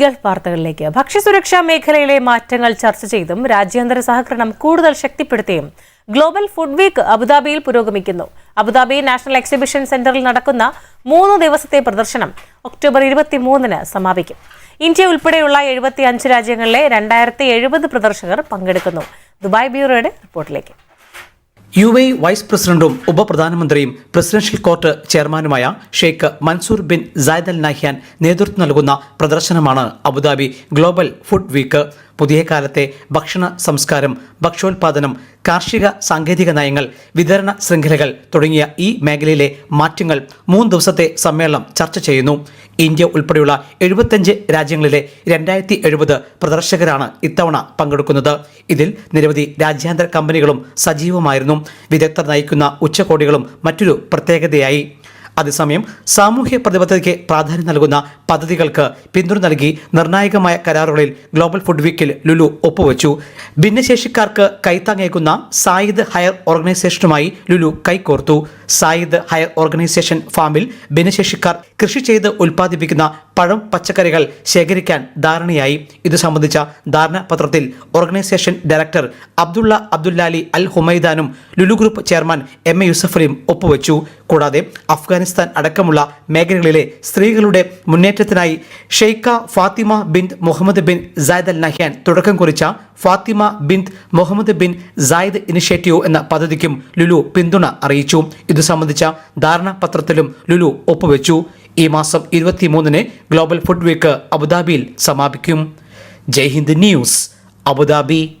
Gulf വാർത്തകളിലേക്ക്. ഭക്ഷ്യസുരക്ഷാ മേഖലയിലെ മാറ്റങ്ങൾ ചർച്ച ചെയ്തും രാജ്യാന്തര സഹകരണം കൂടുതൽ ശക്തിപ്പെടുത്തിയും ഗ്ലോബൽ ഫുഡ് വീക്ക് അബുദാബിയിൽ പുരോഗമിക്കുന്നു. അബുദാബി നാഷണൽ എക്സിബിഷൻ സെന്ററിൽ നടക്കുന്ന മൂന്ന് ദിവസത്തെ പ്രദർശനം ഒക്ടോബർ ഇരുപത്തിമൂന്നിന് സമാപിക്കും. ഇന്ത്യ ഉൾപ്പെടെയുള്ള എഴുപത്തി അഞ്ച് രാജ്യങ്ങളിലെ രണ്ടായിരത്തി എഴുപത് പ്രദർശകർ പങ്കെടുക്കുന്നു. ദുബായ് ബ്യൂറോയുടെ റിപ്പോർട്ടിലേക്ക്. യു എ വൈസ് പ്രസിഡന്റും ഉപപ്രധാനമന്ത്രിയും പ്രസിഡൻഷ്യൽ കോർട്ട് ചെയർമാനുമായ Sheikh Mansour bin Zayed Al Nahyan നേതൃത്വം നൽകുന്ന പ്രദർശനമാണ് Abu Dhabi global food week. പുതിയ കാലത്തെ ഭക്ഷണ സംസ്കാരം ഭക്ഷ്യോൽപാദനം കാർഷിക സാങ്കേതിക നയങ്ങൾ വിതരണ ശൃംഖലകൾ തുടങ്ങിയ ഈ മേഖലയിലെ മാറ്റങ്ങൾ മൂന്ന് ദിവസത്തെ സമ്മേളനം ചർച്ച ചെയ്യുന്നു. ഇന്ത്യ ഉൾപ്പെടെയുള്ള എഴുപത്തഞ്ച് രാജ്യങ്ങളിലെ രണ്ടായിരത്തി എഴുപത് പ്രദർശകരാണ് ഇത്തവണ പങ്കെടുക്കുന്നത്. ഇതിൽ നിരവധി രാജ്യാന്തര കമ്പനികളും സജീവമായിരുന്നു. വിദഗ്ധർ നയിക്കുന്ന ഉച്ചകോടികളും മറ്റൊരു പ്രത്യേകതയായി അതേസമയം സാമൂഹ്യ പ്രതിബദ്ധതയ്ക്ക് പ്രാധാന്യം നൽകുന്ന പദ്ധതികൾക്ക് പിന്തുണ നൽകി നിർണായകമായ കരാറുകളിൽ ഗ്ലോബൽ ഫുഡ് വീക്കിൽ ലുലു ഒപ്പുവച്ചു. ഭിന്നശേഷിക്കാർക്ക് കൈത്താങ്ങേക്കുന്ന സായിദ് ഹയർ ഓർഗനൈസേഷനുമായി ലുലു കൈകോർത്തു. സായിദ് ഹയർ ഓർഗനൈസേഷൻ ഫാമിൽ ഭിന്നശേഷിക്കാർ കൃഷി ചെയ്ത് ഉൽപ്പാദിപ്പിക്കുന്ന പഴം പച്ചക്കറികൾ ശേഖരിക്കാൻ ധാരണയായി. ഇത് സംബന്ധിച്ച ധാരണാപത്രത്തിൽ organisation director Abdullah അബ്ദുല്ലാലി Al ഹുമൈദാനും Lulu group chairman M A യൂസഫലിയും ഒപ്പുവെച്ചു. കൂടാതെ അഫ്ഗാനിസ്ഥാൻ അടക്കമുള്ള മേഖലകളിലെ സ്ത്രീകളുടെ മുന്നേറ്റത്തിനായി Sheikha Fatima bin Mohammed bin Zayed Al Nahyan തുടക്കം കുറിച്ച Fatima bin Mohammed bin Zayed initiative എന്ന പദ്ധതിക്കും ലുലു പിന്തുണ അറിയിച്ചു. ഇത് സംബന്ധിച്ച ധാരണാപത്രത്തിലും ലുലു ഒപ്പുവെച്ചു. ഈ മാസം ഇരുപത്തിമൂന്നിന് ഗ്ലോബൽ ഫുഡ് വീക്ക് അബുദാബിയിൽ സമാപിക്കും. Jai Hind news Abu Dhabi.